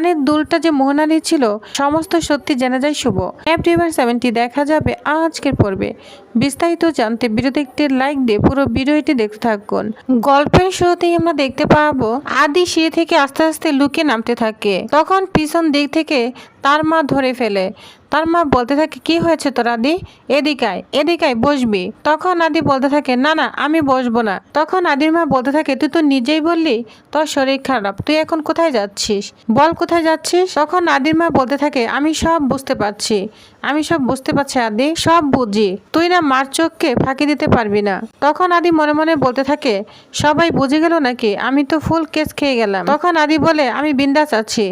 কানের দুলটা যে মোহনালি ছিল, সমস্ত সত্যি জেনে যায় শুভ। এভরিভার সেভেন্টি দেখা যাবে আজকের পর্বে। বিস্তারিত জানতে ভিডিওতে একটি লাইক দিয়ে পুরো ভিডিওটি দেখতে থাকুন। গল্পের শুরুতেই আমরা দেখতে পাবো, আদি সে থেকে আস্তে আস্তে লুকে নামতে থাকে। তখন পিছন দিক থেকে তার মা ধরে ফেলে। তার মা বলতে থাকে, কি হয়েছে তোর আদি? এদিকায় এদিকায় বসবি। তখন আদি বলতে থাকে, না না, আমি বসবো না। তখন আদির মা বলতে থাকে, তুই তো নিজেই বললি, তোর শরীর খারাপ, তুই এখন কোথায় যাচ্ছিস? বল, কোথায় যাচ্ছিস? তখন আদির মা বলতে থাকে, আমি সব বুঝতে পারছি, আমি সব বুঝতে পারছি আদি, সব বুঝি। তুই না মার চোখকে ফাঁকি দিতে পারবি না। তখন আদি মনে মনে বলতে থাকে, সবাই বুঝে গেল নাকি? আমি তো ফুল কেস খেয়ে গেলাম। তখন আদি বলে, আমি বিন্দাস আছি।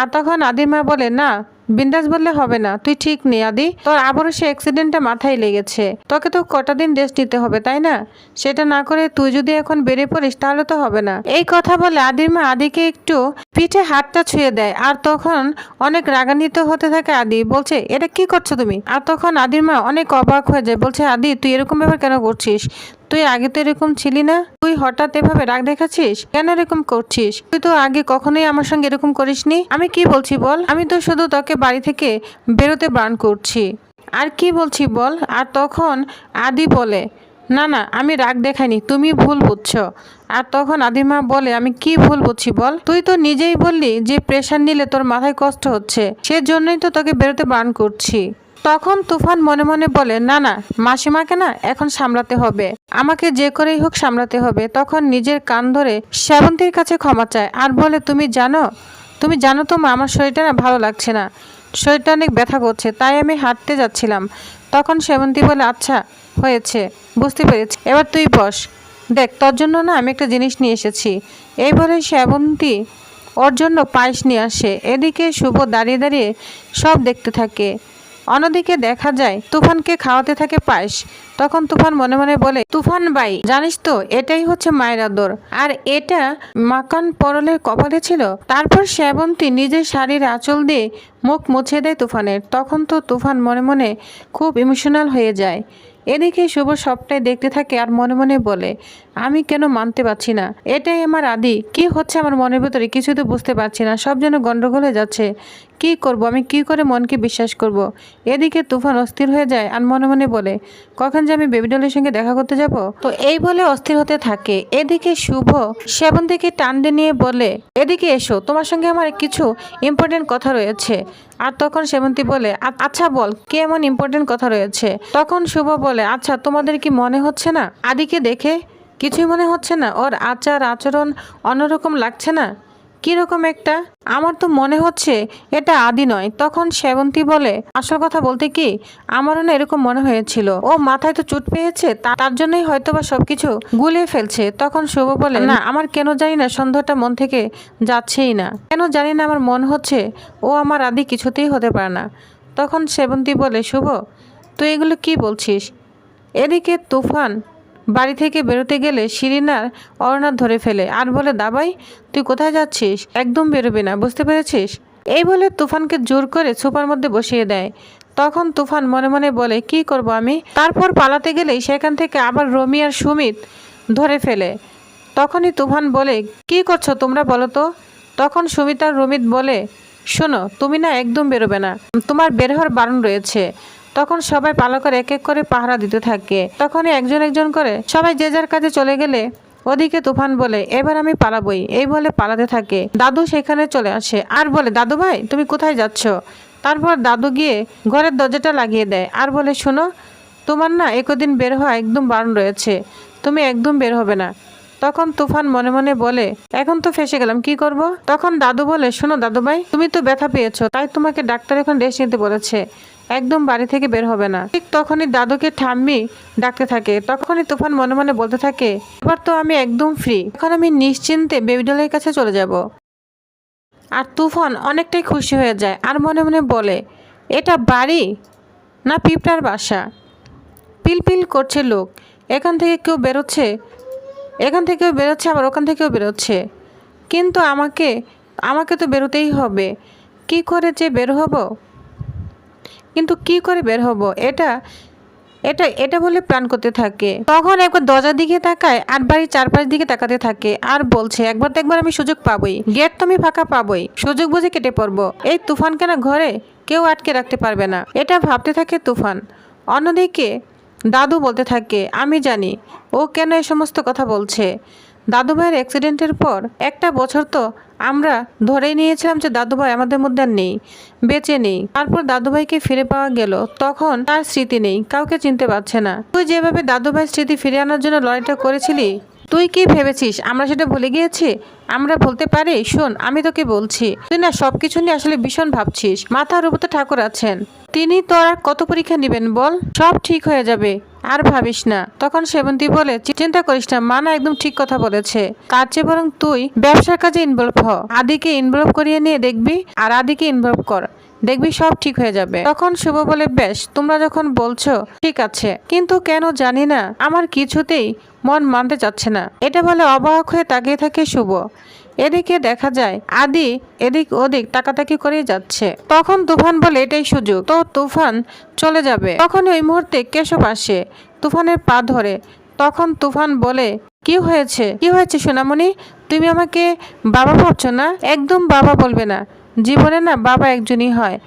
আর তখন আদির মা বলে, না বিন্দাস বললে হবে না, তুই ঠিক নেই আদি। তোর আবারও সে অ্যাক্সিডেন্টটা মাথায় লেগেছে। তোকে তো কটা দিন রেস্ট নিতে হবে, তাই না? সেটা না করে তুই যদি এখন বেড়ে পড়িস, তাহলে তো হবে না। এই কথা বলে আদির মা আদিকে একটু পিঠে হাতটা ছুঁয়ে দেয়, আর তখন অনেক রাগান্বিত হতে থাকে আদি, বলছে, এটা কি করছ তুমি? আর তখন আদির মা অনেক অবাক হয়ে যায়, বলছে, আদি, তুই এরকম ব্যাপার কেন করছিস? তুই আগে তো এরকম ছিলি না? তুই হঠাৎ এভাবে রাগ দেখাচ্ছিস? কেন এরকম করছিস? তুই তো আগে কখনোই আমার সঙ্গে এরকম করিসনি। আমি কি বলছি বল? আমি তো শুধু তোকে বাড়ি থেকে বেরোতে বারণ করছি। আর কি বলছি বল? আর তখন আদি বলে, না না, আমি রাগ দেখাইনি, তুমি ভুল বুঝছ। আর তখন আদিমা বলে, আমি কি ভুল বুঝছি বল? তুই তো নিজেই বললি যে প্রেশার নিলে তোর মাথায় কষ্ট হচ্ছে, সেজন্যই তো তোকে বেরোতে বারণ করছি। তখন তুফান মনে মনে বলে, না না, মাসিমাকে না এখন সামলাতে হবে। আমাকে যে করেই হোক সামলাতে হবে। তখন নিজের কান ধরে শ্যাবন্তীর কাছে ক্ষমা চায় আর বলে, তুমি জানো তুমি জানো তো মা, আমার শরীরটা না ভালো লাগছে না। শরীরটা অনেক ব্যথা করছে, তাই আমি হাঁটতে যাচ্ছিলাম। তখন সেবন্তী বলে আচ্ছা হয়েছে, বুঝতে পেরেছি। এবার তুই বস। দেখ, তোর জন্য না আমি একটা জিনিস নিয়ে এসেছি। এই বলে সেবন্তী ওর জন্য পায়েস নিয়ে আসে। এদিকে শুভ দাঁড়িয়ে দাঁড়িয়ে সব দেখতে থাকে। অন্যদিকে দেখা যায়, তুফানকে খাওয়াতে থাকে পায়েস। তখন তুফান মনে মনে বলে, তুফান বাই জানিস তো, এটাই হচ্ছে মায়ের আদর। আর এটা মাকান পরলের কপালে ছিল। তারপর শ্যাবন্তী নিজের শাড়ির আঁচল দিয়ে মুখ মুছে দেয় তুফানের। তখন তো তুফান মনে মনে খুব ইমোশনাল হয়ে যায়। এদিকে শুভ সবটাই দেখতে থাকে আর মনে মনে বলে, আমি কেন মানতে পারছি না? এটাই আমার আদি। কি হচ্ছে আমার মনের ভেতরে? কিছু তো বুঝতে পারছি না। সব যেন গন্ডগোল হয়ে যাচ্ছে। কি করব? আমি কি করে মনকে বিশ্বাস করব। এদিকে তুফান অস্থির হয়ে যায়, আর মনে মনে বলে, কখন যে আমি বেবিডলের সঙ্গে দেখা করতে যাব? তো এই বলে অস্থির হতে থাকে। এদিকে শুভ সেবন থেকে টানডে নিয়ে বলে, এদিকে এসো, তোমার সঙ্গে আমার কিছু ইম্পর্টেন্ট কথা রয়েছে। আর তখন সেবন্তী বলে আচ্ছা বল, কি এমন ইম্পর্টেন্ট কথা রয়েছে? তখন শুভ বলে আচ্ছা তোমাদের কি মনে হচ্ছে না? আদিকে দেখে কিছুই মনে হচ্ছে না? ওর আচার আচরণ অন্যরকম লাগছে না? কীরকম একটা? আমার তো মনে হচ্ছে এটা আদি নয়। তখন সেবন্তী বলে, আসল কথা বলতে কি, আমারও না এরকম মনে হয়েছিল। ও মাথায় তো চুট পেয়েছে তার জন্যই হয়তো বা সবকিছু গুলিয়ে ফেলছে। তখন শুভ বলে, না, আমার কেন জানি না, সন্দেহটা মন থেকে যাচ্ছেই না। কেন জানি না আমার মন হচ্ছে, ও আমার আদি কিছুতেই হতে পারে না। তখন সেবন্তী বলে, শুভ, তুই এগুলো কি বলছিস? এদিকে তুফান বাড়ি থেকে বেরোতে গেলে শিরিনার অরনাথ ধরে ফেলে। আর বলে, দাবাই, তুই কোথায় যাচ্ছিস? একদম বেরোবি না, বুঝতে পেরেছিস? এই বলে তুফানকে জোর করে সোফার মধ্যে বসিয়ে দেয়। তখন তুফান মনে মনে বলে, কি করব আমি? তারপর পালাতে গেলেই সেখান থেকে আবার রমি আর সুমিত ধরে ফেলে। তখনই তুফান বলে, কি করছ তোমরা বলো তো? তখন সুমিত আর রমিত বলে, শোনো, তুমি না একদম বেরোবে না। তোমার বের হওয়ার বারণ রয়েছে। তখন সবাই পালকের এক এক করে পাহারা দিতে থাকে। তখনই একজন একজন করে, সবাই যে যার কাজে চলে গেলে ওদিকে তুফান বলে, এবার আমি পালাবই। এই বলে পালাতে থাকে। দাদু সেখানে চলে আসে। আর বলে, দাদু ভাই, তুমি কোথায় যাচ্ছ? তারপর দাদু গিয়ে ঘরের দরজাটা লাগিয়ে দেয়। আর বলে, শোনো, তোমার না একদিন বের হওয়া একদম বারণ রয়েছে। তুমি একদম বের হবে না। তখন তুফান মনে মনে বলে, এখন তো ফেসে গেলাম, কি করব? তখন দাদু বলে, শোনো দাদু ভাই তুমি তো ব্যথা পেয়েছ, তাই তোমাকে ডাক্তার এখন রেস্ট নিতে বলেছে। একদম বাড়ি থেকে বের হবে না। ঠিক তখনই দাদুকে ঠাম্মি ডাকতে থাকে। তখনই তুফান মনে মনে বলতে থাকে, এবার তো আমি একদম ফ্রি এখন আমি নিশ্চিন্তে বেবিডলের কাছে চলে যাব। আর তুফান অনেকটাই খুশি হয়ে যায় আর মনে মনে বলে, এটা বাড়ি না পিঁপড়ার বাসা? পিলপিল করছে লোক, এখান থেকে কেউ বেরোচ্ছে? এখান থেকেও বেরোচ্ছে, আবার ওখান থেকেও বেরোচ্ছে। কিন্তু আমাকে আমাকে তো বেরোতেই হবে। কি করে যে বের হব? কিন্তু কি করে বের হব? এটা এটা এটা বলে প্ল্যান করতে থাকে। তখন একবার দরজার দিকে তাকায়, আর বাড়ির চারপাশ দিকে তাকাতে থাকে, আর বলছে, একবার তো একবার আমি সুযোগ পাবই। গেট তো আমি ফাঁকা পাবই। সুযোগ বুঝে কেটে পড়ব। এই তুফান কেন ঘরে কেউ আটকে রাখতে পারবে না। এটা ভাবতে থাকে তুফান। অন্যদিকে দাদু বলতে থাকে, আমি জানি, ও কেন এ সমস্ত কথা বলছে? দাদু ভাইয়ের অ্যাক্সিডেন্টের পর একটা বছর তো আমরা ধরেই নিয়েছিলাম যে দাদু ভাই আমাদের মধ্যে নেই, বেঁচে নেই। তারপর দাদু ভাইকে ফিরে পাওয়া গেল, তখন তার স্মৃতি নেই, কাউকে চিনতে পারছে না। তুই যেভাবে দাদু ভাইয়ের স্মৃতি ফিরে আনার জন্য লড়াইটা করেছিলি তুই কি ভেবেছিস আমরা সেটা ভুলে গিয়েছি? আমরা বলতে পারি? শোন, আমি তোকে বলছি। তুই না সব কিছু নিয়ে আসলে ভীষণ ভাবছিস। মাথার উপর তো ঠাকুর আছেন। তিনি তোর কত পরীক্ষা নেবেন বল? সব ঠিক হয়ে যাবে। আর ভাবিস না। তখন সেবন্তী বলে, "চি- চিন্তা করিস না, মা না একদম ঠিক কথা বলেছে। তার চেয়ে বরং তুই ব্যবসার কাজে ইনভলভ হ। আদিকে ইনভলভ করিয়ে নিয়ে দেখবি আর আদিকে ইনভলভ কর। দেখবি সব ঠিক হয়ে যাবে। তখন শুভ বলে, বেশ, তোমরা যখন বলছো, ঠিক আছে। কিন্তু কেন জানি না, আমার কিছুতেই মন মানতে চাচ্ছে না। এটা বলে অবাক হয়ে তাকিয়ে থাকে শুভ। এদিকে দেখা যায়, আদি এদিক ওদিক তাকাতাকি করে যাচ্ছে। তখন তুফান বলে, এটাই সুযোগ। তো তুফান চলে যাবে। তখন ওই মুহূর্তে কেশব আসে, তুফানের পা ধরে। তখন তুফান বলে, কি হয়েছে? কি হয়েছে সোনামণি? তুমি আমাকে বাবা ভাবছ না? একদম বাবা বলবে না। জীবনে না বাবা একজনই হয়।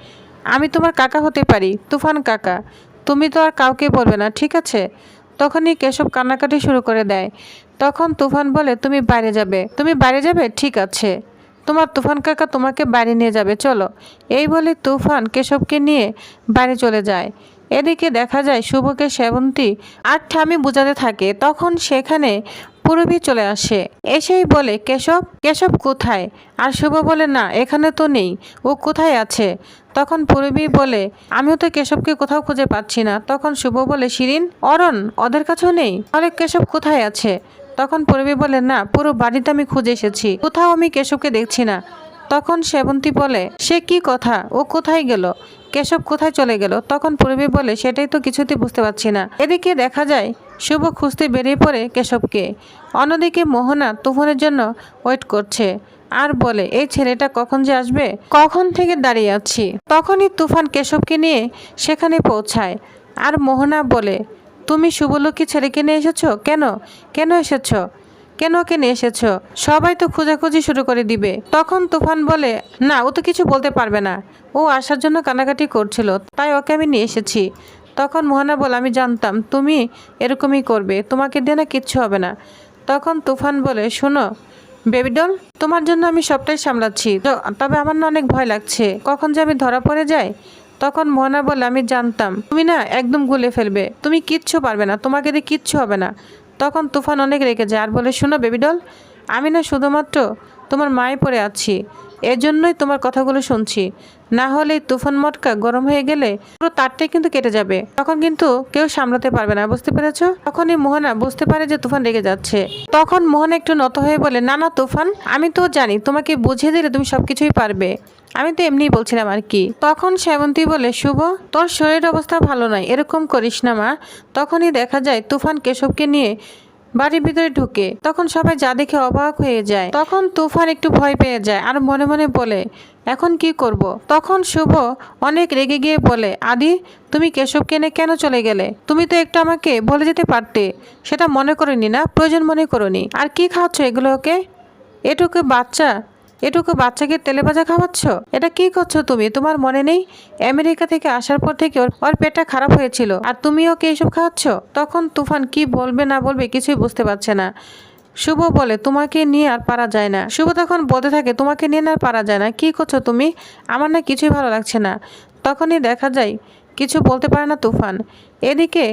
আমি তোমার কাকা হতে পারি, তুফান কাকা। তুমি তো আর কাউকে বলবে না, ঠিক আছে? তখনই কেশব কান্নাকাটি শুরু করে দেয়। তখন তুফান বলে, তুমি বাইরে যাবে। তুমি বাইরে যাবে? ঠিক আছে। তোমার তুফান কাকা তোমাকে বাড়ি নিয়ে যাবে। চলো। এই বলে তুফান কেশবকে নিয়ে বাড়ি চলে যায়। এদিকে দেখা যায় শুভকে সেবন্তী আর ঠামি বোঝাতে থাকে, তখন সেখানে পুরবী চলে আসে। এসেই বলে, কেশব কেশব কোথায়? আর শুভ বলে, না, এখানে তো নেই, ও কোথায় আছে? তখন পুরবী বলে, আমিও তো কেশবকে কোথাও খুঁজে পাচ্ছি না। তখন শুভ বলে, শিরিন, অরণ, ওদের কাছেও নেই? তাহলে কেশব কোথায় আছে? তখন পূর্বী বলে, না, পুরো বাড়িতে আমি খুঁজে এসেছি, কোথাও আমি কেশবকে দেখছি না। তখন সেবন্তী বলে, সে কি কথা? ও কোথায় গেল? কেশব কোথায় চলে গেল? তখন পূর্বী বলে, সেটাই তো কিছুতে বুঝতে পারছি না। এদিকে দেখা যায়, শুভ খুঁজতে বেরিয়ে পড়ে কেশবকে। অন্যদিকে মোহনা তুফানের জন্য ওয়েট করছে। আর বলে, এই ছেলেটা কখন যে আসবে? কখন থেকে দাঁড়িয়ে আছি? তখনই তুফান কেশবকে নিয়ে সেখানে পৌঁছায়। আর মোহনা বলে, তুমি শুভলক্ষ্মী ছেলেকে নিয়ে এসেছ? কেন? কেন এসেছ? কেন ওকে নিয়ে এসেছ? সবাই তো খোঁজাখুঁজি শুরু করে দিবে। তখন তুফান বলে, না, ও তো কিছু বলতে পারবে না। ও আসার জন্য কানাকাটি করছিল, তাই ওকে আমি নিয়ে এসেছি। তখন মোহনা বলে, আমি জানতাম, তুমি এরকমই করবে, তোমাকে দিয়ে না কিচ্ছু হবে না। তখন তুফান বলে, শোনো বেবিডল তোমার জন্য আমি সবটাই সামলাচ্ছি। তবে আমার না অনেক ভয় লাগছে। কখন যে আমি ধরা পড়ে যাই? তখন মোহনা বলে, আমি জানতাম, তুমি না একদম গুলে ফেলবে। তুমি কিচ্ছু পারবে না, তোমাকে দিয়ে কিচ্ছু হবে না। তখন তুফান অনেক রেগে যায় আর বলে, শোনো বেবিডল আমি না শুধুমাত্র তোমার মায়ে পড়ে আছি। এজন্যই তোমার কথাগুলো শুনছি। না হলে তুফান মটকা গরম হয়ে গেলে পুরো তারটাই কিন্তু কেটে যাবে। তখন কিন্তু কেউ সামলাতে পারবে না, বুঝতে পেরেছ? তখনই মোহনা বুঝতে পারে যে তুফান রেগে যাচ্ছে। তখন মোহনা একটু নত হয়ে বলে, না না তুফান, আমি তো জানি, তোমাকে বুঝিয়ে দিলে তুমি সবকিছুই পারবে। আমি তো এমনিই বলছিলাম আর কি। তখন সেবন্তী বলে, শুভ, তোর শরীর অবস্থা ভালো নয়, এরকম করিস না মা। তখনই দেখা যায়, তুফান কেশবকে নিয়ে বাড়ির ভিতরে ঢুকে। তখন সবাই যা দেখে অবাক হয়ে যায়। তখন তুফান একটু ভয় পেয়ে যায় আর মনে মনে বলে, এখন কি করব। তখন শুভ অনেক রেগে গিয়ে বলে, আদি, তুমি কেশবকে এনে কেন চলে গেলে? তুমি তো একটু আমাকে বলে যেতে পারতে। সেটা মনে করনি না, প্রয়োজন মনে করনি। আর কি খাওয়াচ্ছ এগুলো ওকে? এটুকু বাচ্চা এটুকু বাচ্চাকে তেলে ভাজা খাওয়াচ্ছ? এটা কি করছ তুমি? তোমার মনে নেই? আমেরিকা থেকে আসার পর থেকে ওর পেটটা খারাপ হয়েছিল। আর তুমি ওকে এইসব খাওয়াচ্ছ? তখন তুফান কি বলবে না বলবে কিছুই বুঝতে পারছে না। শুভ বলে, তোমাকে নিয়ে আর পারা যায় না। শুভ তখন বলতে থাকে, তোমাকে নিয়ে আর পারা যায় না। কি করছ তুমি? আমার না কিছুই ভালো লাগছে না। তখনই দেখা যায়, কিছু বলতে পারে না তুফান। এদিকে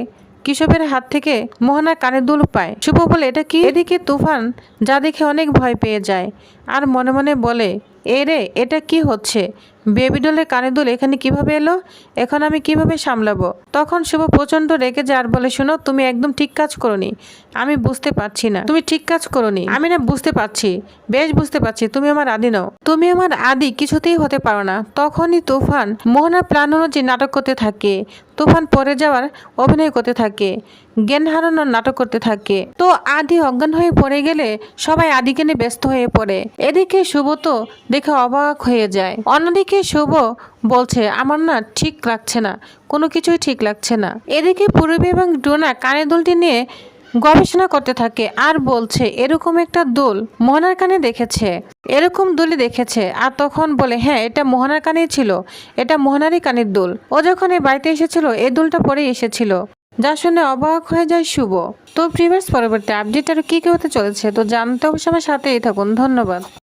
কিশোরের হাত থেকে মোহনা কানে দুল পায়। শুভ বলে, এটা কি? এদিকে তুফান যা দেখে অনেক ভয় পেয়ে যায় আর মনে মনে বলে এ রে, এটা কি হচ্ছে? বেবি ডলের কানে দুল এখানে কীভাবে এলো? এখন আমি কীভাবে সামলাবো? তখন শুভ প্রচণ্ড রেগে যায় আর বলে, শোনো, তুমি একদম ঠিক কাজ করনি। আমি বুঝতে পারছি না। তুমি ঠিক কাজ করনি। আমি না বুঝতে পারছি। বেশ বুঝতে পারছি। তুমি আমার আদি নও। তুমি আমার আদি, কিছুতেই হতে পারো না। তখনই তুফান মোহনার প্ল্যান অনুযায়ী নাটক করতে থাকে। তুফান পরে যাওয়ার অভিনয় করতে থাকে। জ্ঞান হারানোর নাটক করতে থাকে। তো আদি অজ্ঞান হয়ে পড়ে গেলে সবাই আদিকে নিয়ে ব্যস্ত হয়ে পড়ে। এদিকে শুভ তো দেখে অবাক হয়ে যায়। অন্যদিকে শুভ বলছে, আমার না ঠিক লাগছে না, কোনো কিছুই ঠিক লাগছে না। এদিকে পূর্বী এবং ডোনা কানে দুলটি নিয়ে গবেষণা করতে থাকে আর বলছে, এরকম একটা দোল মোহনার কানে দেখেছে। এরকম দোলই দেখেছে? আর তখন বলে হ্যাঁ এটা মোহনার কানেই ছিল, এটা মোহনারই কানের দোল। ও যখন এই বাড়িতে এসেছিল এই দোলটা পরেই এসেছিল। যা শুনে অবাক হয়ে যায় শুভ। তো প্রিভিয়াস পরবর্তী আপডেট আর কি কি হতে চলেছে, তো জানতে অবশ্যই আমার সাথেই থাকুন। ধন্যবাদ।